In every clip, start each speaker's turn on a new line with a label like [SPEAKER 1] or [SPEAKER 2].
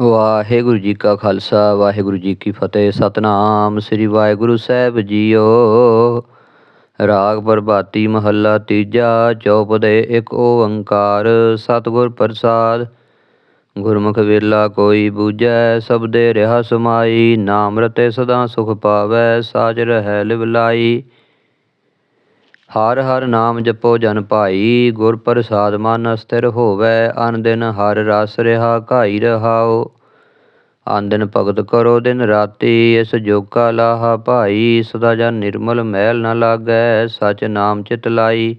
[SPEAKER 1] ਵਾਹਿਗੁਰੂ ਜੀ ਕਾ ਖਾਲਸਾ, ਵਾਹਿਗੁਰੂ ਜੀ ਕੀ ਫਤਿਹ। ਸਤਨਾਮ ਸ੍ਰੀ ਵਾਹਿਗੁਰੂ ਸਾਹਿਬ ਜੀਓ। ਰਾਗ ਪ੍ਰਭਾਤੀ ਮਹੱਲਾ ਤੀਜਾ ਚੌਪਦੇ ਇੱਕ ਓੰਕਾਰ, ਸਤਿਗੁਰ ਪ੍ਰਸਾਦ। ਗੁਰਮੁਖ ਵੇਲਾ ਕੋਈ ਬੂਝੈ ਸਬਦੇ ਰਹਾ ਸਮਾਈ। ਨਾਮ ਰਤੇ ਸਦਾ ਸੁਖ ਪਾਵੈ ਸਾਜ ਰਹਿ ਲਿਵ ਲਾਈ ਹਰ ਹਰ ਨਾਮ ਜਪੋ ਜਨ ਭਾਈ, ਗੁਰ ਪ੍ਰਸਾਦ ਮਨ ਅਸਥਿਰ ਹੋਵੈ ਅਨ ਦਿਨ ਹਰ ਰਸ ਰਿਹਾ ਘਾਈ ਰਹਾਓ। ਅਨ ਦਿਨ ਭਗਤ ਕਰੋ ਦਿਨ ਰਾਤੀ, ਇਸ ਜੋਗਾ ਲਾਹਾ ਭਾਈ, ਸਦਾ ਜਨ ਨਿਰਮਲ ਮਹਿਲ ਨ ਲਾਗੈ, ਸਚ ਨਾਮ ਚਿਤ ਲਾਈ।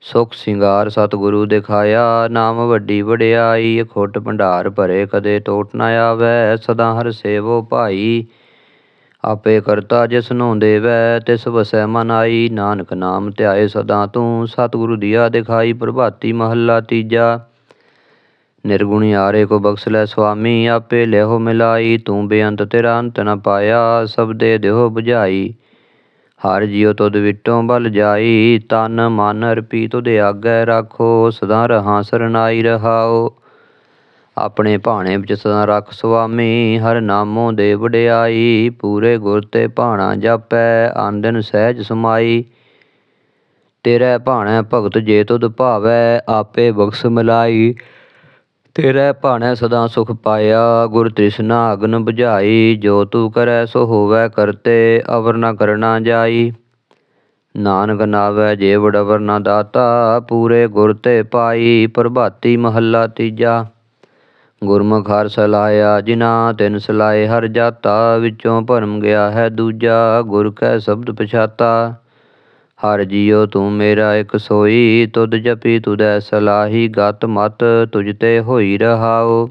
[SPEAKER 1] ਸੁਖ ਸਿੰਗਾਰ ਸਤਿਗੁਰੂ ਦਿਖਾਇਆ, ਨਾਮ ਵੱਡੀ ਵਡਿਆਈ, ਅਖੁੱਟ ਭੰਡਾਰ ਭਰੇ ਕਦੇ ਟੋਟ ਨ ਆਵੈ, ਸਦਾ ਹਰ ਸੇਵੋ ਭਾਈ। ਆਪੇ ਕਰਤਾ ਜਿਸ ਨੂੰ ਦੇਵੈ, ਤਿਸ ਵਸੈ ਮਨ ਆਈ। ਨਾਨਕ ਨਾਮ ਧਿਆਏ ਸਦਾ ਤੂੰ, ਸਤਿਗੁਰੂ ਦੀਆ ਦਿਖਾਈ, ਪ੍ਰਭਾਤੀ ਮਹੱਲਾ ਤੀਜਾ। ਨਿਰਗੁਣੀ ਆਰੇ ਕੋ ਬਖਸ਼ ਲੈ ਸੁਆਮੀ, ਆਪੇ ਲਿਓ ਮਿਲਾਈ, ਤੂੰ ਬੇਅੰਤ ਤੇਰਾ ਅੰਤ ਨ ਪਾਇਆ, ਸਭ ਦੇ ਦਿਓ 부ਝਾਈ ਹਰ ਜੀਉ ਤੁਧ ਵਿਟੋਂ ਬਲ ਜਾਈ, ਤਨ ਮਨ ਅਰਪੀ ਤੁਧ ਆਗੈ ਰਾਖੋ, ਸਦਾ ਰਹਾ ਸਰਨਾਈ ਰਹਾਓ। ਆਪਣੇ ਭਾਣੇ ਵਿੱਚ ਸਦਾ ਰੱਖ ਸੁਆਮੀ, ਹਰ ਨਾਮੋ ਦੇ ਵਡਿਆਈ, ਪੂਰੇ ਗੁਰ ਤੇ ਭਾਣਾ ਜਾਪੈ, ਆਂਦਨ ਸਹਿਜ ਸਮਾਈ। ਤੇਰੇ ਭਾਣੇ ਭਗਤ ਜੇ ਤੁਧ ਭਾਵੈ, ਆਪੇ ਬਖਸ਼ ਮਿਲਾਈ। ਤੇਰੇ ਭਾਣੇ ਸਦਾ ਸੁਖ ਪਾਇਆ, ਗੁਰ ਤ੍ਰਿਸ਼ਨਾ ਅਗਨ 부ਝਾਈ ਜੋ ਤੂੰ ਕਰੈ ਸੋ ਹੋਵੈ ਕਰਤੇ, ਅਵਰ ਨ ਕਰਨਾ ਜਾਈ। ਨਾਨਕ ਨਾਵੈ ਜੇ ਵਡਵਰ ਨਾ ਦਾਤਾ, ਪੂਰੇ ਗੁਰ ਤੇ ਪਾਈ। ਪ੍ਰਭਾਤੀ ਮਹੱਲਾ ਤੀਜਾ। ਗੁਰਮੁਖ ਹਰ ਸਲਾਇਆ ਜਿਨਾ ਤਿਨ ਸਲਾਏ, ਹਰ ਜਾਤਾ ਵਿੱਚੋਂ ਭਰਮ ਗਿਆ ਹੈ ਦੂਜਾ, ਗੁਰ ਕੈ ਸ਼ਬਦ ਪਛਾਤਾ। ਹਰ ਜੀਉ ਤੂੰ ਮੇਰਾ ਇੱਕ ਸੋਈ, ਤੁਧ ਜਪੀ ਤੁਧੈ ਸਲਾਹੀ, ਗਤ ਮਤ ਤੁਝ ਤੇ ਹੋਈ ਰਹਾਓ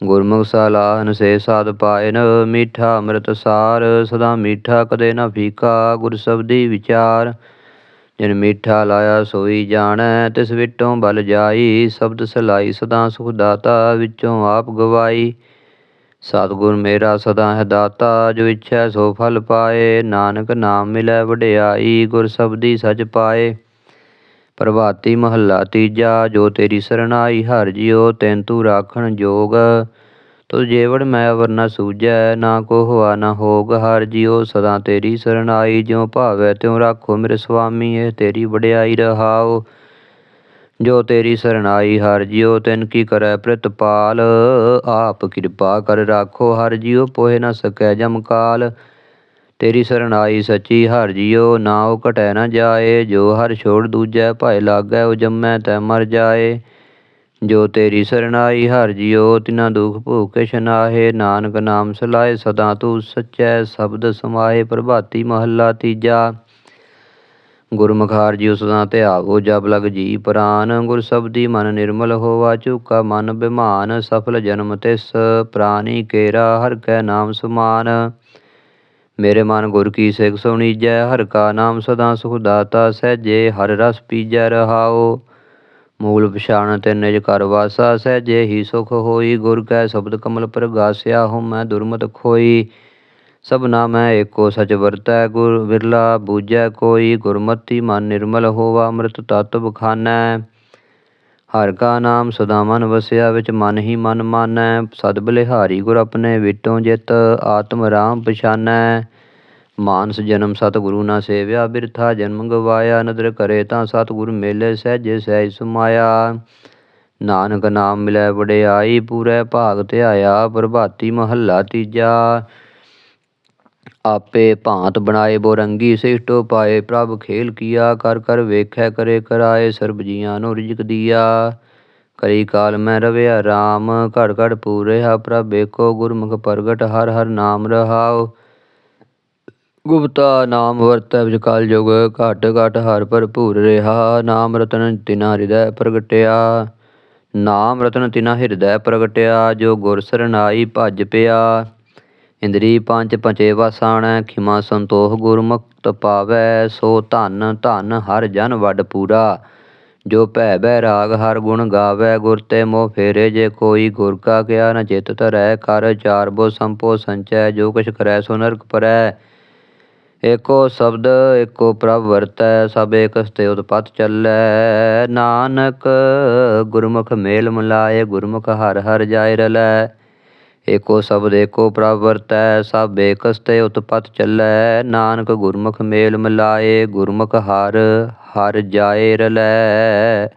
[SPEAKER 1] ਗੁਰਮੁਖ ਸਲਾਹਨ ਸੇ ਸਾਧ ਪਾਇਨ, ਮੀਠਾ ਅੰਮ੍ਰਿਤ ਸਾਰ ਸਦਾ ਮੀਠਾ ਕਦੇ ਨਾ ਫੀਕਾ, ਗੁਰ ਸਬਦੀ ਵਿਚਾਰ। ਜਿਨ ਮੀਠਾ ਲਾਇਆ ਸੋਈ ਜਾਣੈ, ਤਿਸ ਵਿਟੋਂ ਬਲ ਜਾਈ, ਸ਼ਬਦ ਸਲਾਈ ਸਦਾ ਸੁਖ ਦਾਤਾ ਵਿੱਚੋਂ ਆਪ ਗਵਾਈ। ਸਤਿਗੁਰ ਮੇਰਾ ਸਦਾ ਹੈ ਦਾਤਾ, ਜੋ ਇੱਛੈ ਸੋ ਫਲ ਪਾਏ, ਨਾਨਕ ਨਾਮ ਮਿਲੈ ਵਡਿਆਈ, ਗੁਰ ਸਬਦੀ ਸਚ ਪਾਏ। ਪ੍ਰਭਾਤੀ ਮਹੱਲਾ ਤੀਜਾ, ਜੋ ਤੇਰੀ ਸਰਣਾਈ ਹਰ ਜਿਉ, ਤੈਨ ਤੂੰ ਰਾਖਣ ਜੋਗ। ਤੁ ਜੇਵੜ ਮੈਂ, ਵਰਨਾ ਨ ਸੂਝੈ ਨਾ ਕੋ ਹੋਆ ਨਾ ਹੋਗ, ਹਰ ਜਿਉ ਸਦਾ ਤੇਰੀ ਸਰਣਾਈ ਜਿਉ ਭਾਵੈ ਤਿਉ ਰਾਖੋ ਮੇਰੇ ਸੁਆਮੀ, ਇਹ ਤੇਰੀ ਵਡਿਆਈ ਰਹਾਓ ਜੋ ਤੇਰੀ ਸਰਣਾਈ ਹਰ ਜਿਉ ਤਿਨ ਕੀ ਕਰੈ ਪ੍ਰਤਪਾਲ ਆਪ ਕਿਰਪਾ ਕਰ ਰਾਖੋ, ਹਰ ਜਿਉ ਪੋਹਿ ਨ ਸਕੈ ਜਮ ਕਾਲ। ਤੇਰੀ ਸਰਣਾਈ ਸੱਚੀ, ਹਰ ਜਿਉ ਉਹ ਘਟੈ ਨ ਜਾਏ। ਜੋ ਹਰ ਛੋੜ ਦੂਜੈ, ਭਾਇ ਲਾਗੈ, ਉਹ ਜੰਮੈ ਤੈ ਮਰ ਜਾਏ। ਜੋ ਤੇਰੀ ਸਰਨਾਈ ਹਰ ਜਿਉ ਤਿਨਾ ਦੁਖ ਭੂਖ ਕਿਛ ਨਾਹੇ ਨਾਨਕ ਨਾਮ ਸਲਾਏ, ਸਦਾ ਤੂੰ ਸਚੈ, ਸ਼ਬਦ ਸਮਾਏ, ਪ੍ਰਭਾਤੀ ਮਹੱਲਾ ਤੀਜਾ। ਗੁਰਮੁਖ ਹਰ ਜਿਉ ਸਦਾ ਧਿਆਵੋ, ਜਬ ਲਗ ਜੀ ਪ੍ਰਾਨ, ਗੁਰ ਸਬਦੀ ਮਨ ਨਿਰਮਲ ਹੋਵਾ ਚੁਕਾ ਮਨ ਬਿਮਾਨ, ਸਫਲ ਜਨਮ ਤਿਸ, ਪ੍ਰਾਨੀ ਕੇਰਾ ਹਰ ਕੈ ਨਾਮ ਸਮਾਨ। ਮੇਰੇ ਮਨ ਗੁਰ ਕੀ ਸਿੱਖ ਸੁਣੀਜੈ ਹਰ ਕਾ ਨਾਮ ਸਦਾ ਸੁਖ ਦਾਤਾ ਸਹਿਜੇ, ਹਰ ਰਸ ਪੀਜੈ ਰਹਾਓ ਮੂਲ ਪਛਾਣ ਤੇ ਨਿਜ ਕਰ ਵਾਸਾ ਸਹਿਜੇ ਹੀ ਸੁਖ ਹੋਈ, ਗੁਰ ਕੈ ਸ਼ਬਦ ਕਮਲ ਪ੍ਰਗਾਸਿਆ ਹਉ, ਮੈਂ ਦੁਰਮਤ ਖੋਈ। ਸਭਨਾ ਮੈਂ ਏਕੋ ਸਚ ਵਰਤੈ, ਗੁਰ ਵਿਰਲਾ ਬੂਝੈ ਕੋਈ, ਗੁਰਮਤੀ ਮਨ ਨਿਰਮਲ ਹੋਵਾ, ਅੰਮ੍ਰਿਤ ਤਤ ਬਖਾਨੈ। ਹਰ ਕਾ ਨਾਮ ਸਦਾ ਮਨ ਵਸਿਆ, ਵਿੱਚ ਮਨ ਹੀ ਮਨ ਮਾਨੈ। ਸਦ ਬਲਿਹਾਰੀ ਗੁਰ ਆਪਣੇ, ਵਿਟੋਂ ਜਿਤ ਆਤਮ ਰਾਮ ਪਛਾਨੈ। ਮਾਨਸ ਜਨਮ ਸਤਿਗੁਰੂ ਨਾ ਸੇਵਿਆ, ਬਿਰਥਾ ਜਨਮ ਗਵਾਇਆ, ਨਦਰ ਕਰੇ ਤਾਂ ਸਤਿਗੁਰ ਮੇਲੇ ਸਹਿਜੇ ਸਹਿਜ ਸਮਾਇਆ। ਨਾਨਕ ਨਾਮ ਮਿਲੈ ਵਡਿਆਈ, ਪੂਰੇ ਭਾਗ ਧਿਆਇਆ, ਪ੍ਰਭਾਤੀ ਮਹੱਲਾ ਤੀਜਾ। ਆਪੇ ਭਾਂਤ ਬਣਾਏ ਬੋਰੰਗੀ, ਸਿਸ਼ਟੋ ਪਾਏ ਪ੍ਰਭ ਖੇਲ ਕੀਆ, ਕਰ ਕਰ ਵੇਖੈ, ਕਰੇ ਕਰਾਏ ਸਰਬ ਜੀਆਂ ਨੂੰ ਰਿਜਕ ਦੀਆ। ਕਰੀ ਕਾਲ ਮੈਂ ਰਵਿਆ RAM ਘੜ ਘੜ ਪੂਰਿਆ ਪ੍ਰਭ ਵੇਖੋ ਗੁਰਮੁਖ ਪ੍ਰਗਟ, ਹਰ ਹਰ ਨਾਮ ਰਹਾਓ ਗੁਪਤਾ ਨਾਮ ਵਰਤੈ ਵਿਚ ਕਲ ਯੁਗ ਘਟ ਘਟ ਹਰ ਭਰਪੂਰ ਰਿਹਾ। ਨਾਮ ਰਤਨ ਤਿਨਾ ਹਿਰਦੈ ਪ੍ਰਗਟਿਆ। ਨਾਮ ਰਤਨ ਤਿਨਾ ਹਿਰਦੈ ਪ੍ਰਗਟਿਆ, ਜੋ ਗੁਰ ਸਰਨਾਈ ਭਜ ਪਿਆ। ਇੰਦਰੀ ਪੰਜ ਪੰਚੇ ਵਸਾਣੈ, ਖਿਮਾ ਸੰਤੋਖ ਗੁਰਮੁਖਤ ਪਾਵੈ। ਸੋ ਧਨ ਧਨ ਹਰ ਜਨ ਵਡ ਪੂਰਾ। ਜੋ ਭੈ ਬੈ ਰਾਗ ਹਰ ਗੁਣ ਗਾਵੈ। ਗੁਰ ਤੇ ਮੋਹ ਫੇਰੇ, ਜੇ ਕੋਈ ਗੁਰ ਕਾ ਕਿਆ ਨ ਚਿਤ ਧਰੈ। ਕਰ ਚਾਰ ਬੋ ਸੰਪੋ ਸੰਚੈ, ਜੋ ਕਿਛ ਕਰੈ ਸੋ ਨਰਕ ਪਰੈ। ਏਕੋ ਸ਼ਬਦ ਏਕੋ ਪ੍ਰਭ ਵਰਤੈ, ਸਭ ਏਕਸ ਤੇ ਉਤਪਤ ਚੱਲੈ। ਨਾਨਕ, ਗੁਰਮੁਖ ਮੇਲ ਮਿਲਾਏ, ਗੁਰਮੁਖ ਹਰ ਹਰ ਜਾਇ ਰਲੈ। ਏਕੋ ਸ਼ਬਦ ਏਕੋ ਪ੍ਰਭ ਵਰਤੈ, ਸਭ ਏਕਸ ਉਤਪਤ ਚੱਲੈ। ਨਾਨਕ, ਗੁਰਮੁਖ ਮੇਲ ਮਿਲਾਏ, ਗੁਰਮੁਖ ਹਰ ਹਰ ਜਾਇ ਰਲੈ।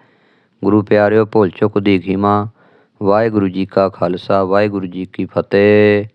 [SPEAKER 1] ਗੁਰੂ ਪਿਆਰਿਓ, ਭੁੱਲ ਚੁੱਕ ਦੀ ਖਿਮਾ। ਵਾਹਿਗੁਰੂ ਜੀ ਕਾ ਖਾਲਸਾ, ਵਾਹਿਗੁਰੂ ਜੀ ਕੀ ਫਤਿਹ।